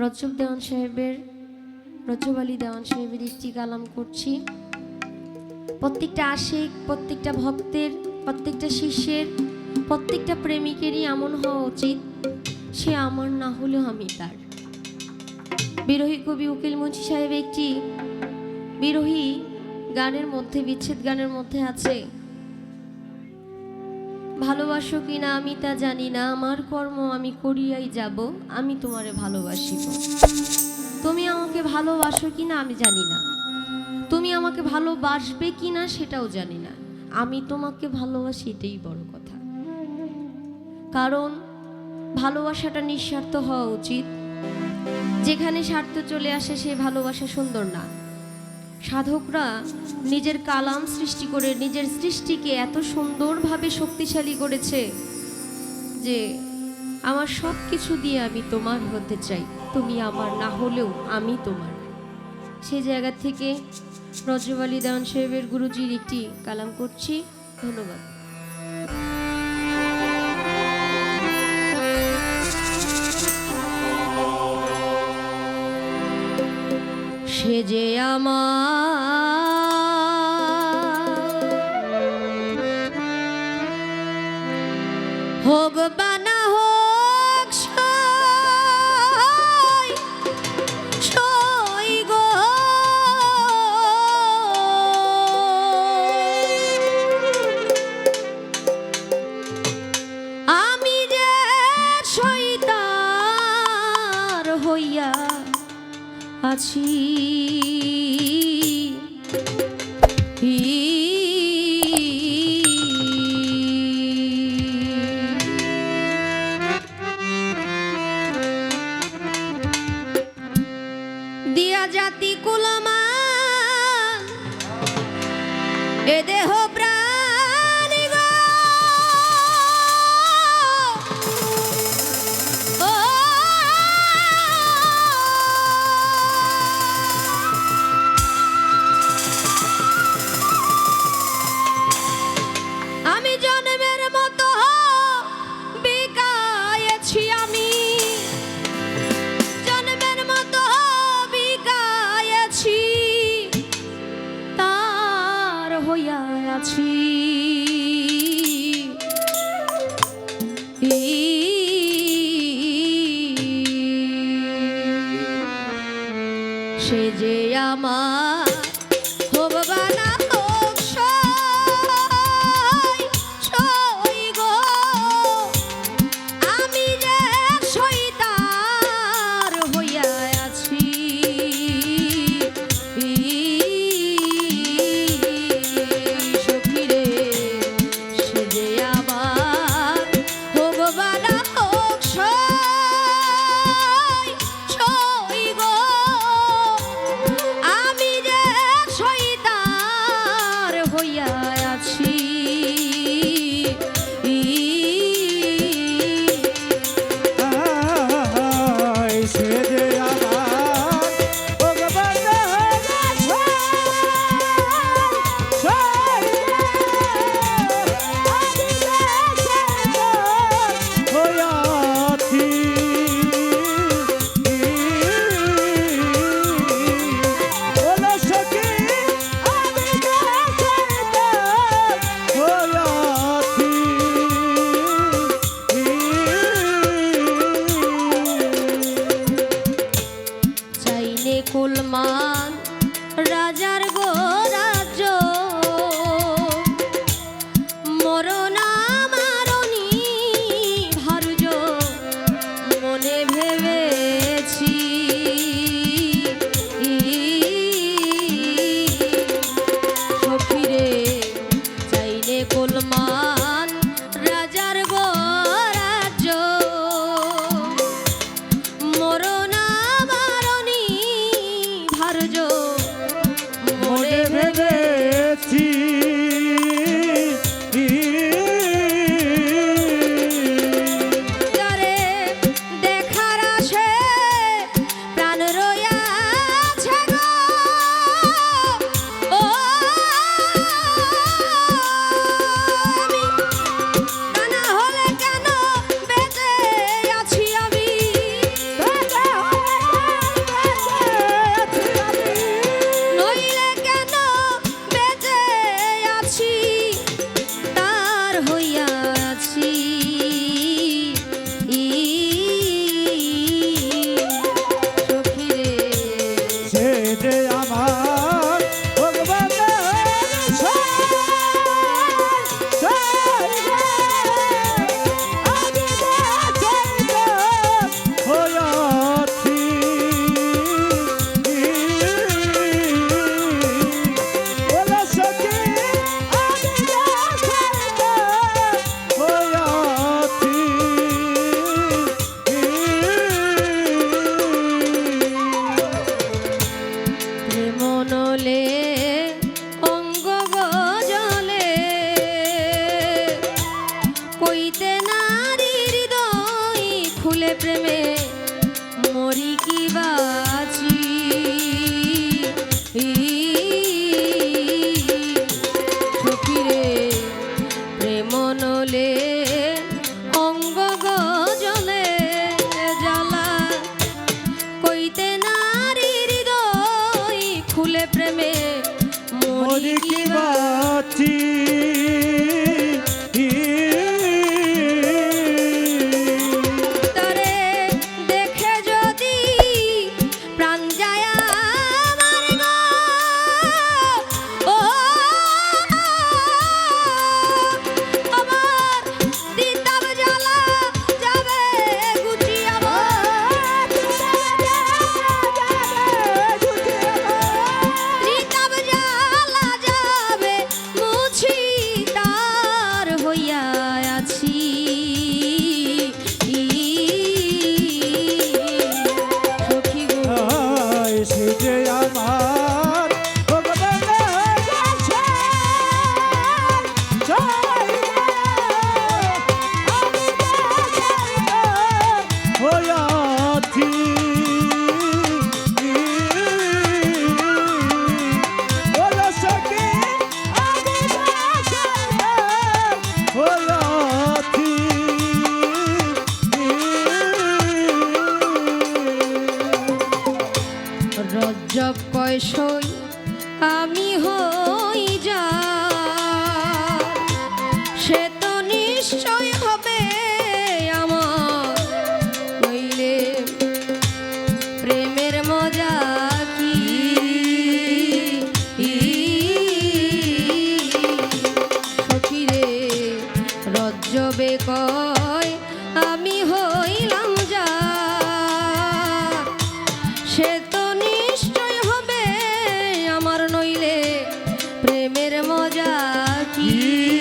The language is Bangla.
রজব দেওয়ান সাহেবের রজব আলী দেওয়ান সাহেবের একটি কালাম করছি। প্রত্যেকটা আশিক, প্রত্যেকটা ভক্তের, প্রত্যেকটা শিষ্যের, প্রত্যেকটা প্রেমিকেরই এমন হওয়া উচিত, সে আমার না হলেও আমি তার। বিরোহী কবি উকিল মুন্সি সাহেব একটি বিরোহী গানের মধ্যে, বিচ্ছেদ গানের মধ্যে আছে ভালোবাসো কিনা আমি তা জানি না। আমার কর্ম আমি করিয়াই যাব, আমি তোমারে ভালোবাসিব। তুমি আমাকে ভালোবাসো কিনা আমি জানি না। তুমি আমাকে ভালোবাসবে কিনা সেটাও জানি না। আমি তোমাকে ভালোবাসি, এটাই বড় কথা। কারণ ভালোবাসাটা নিঃস্বার্থ হওয়া উচিত। যেখানে স্বার্থ চলে আসে, সে ভালোবাসা সুন্দর না। সাধকরা নিজের কালাম সৃষ্টি করে, নিজের সৃষ্টিকে এত সুন্দরভাবে শক্তিশালী করেছে যে আমার সব কিছু দিয়ে আমি তোমার হতে চাই। তুমি আমার, না হলেও আমি তোমার। সে জায়গা থেকে রজবালি দান সাহেবের গুরুজির একটি কালাম করছি। ধন্যবাদ। যে আমার দিয়া সে যে আমার যে কুলমান রাজার গো கைத்தன জপ কয়সই আমি হই যা की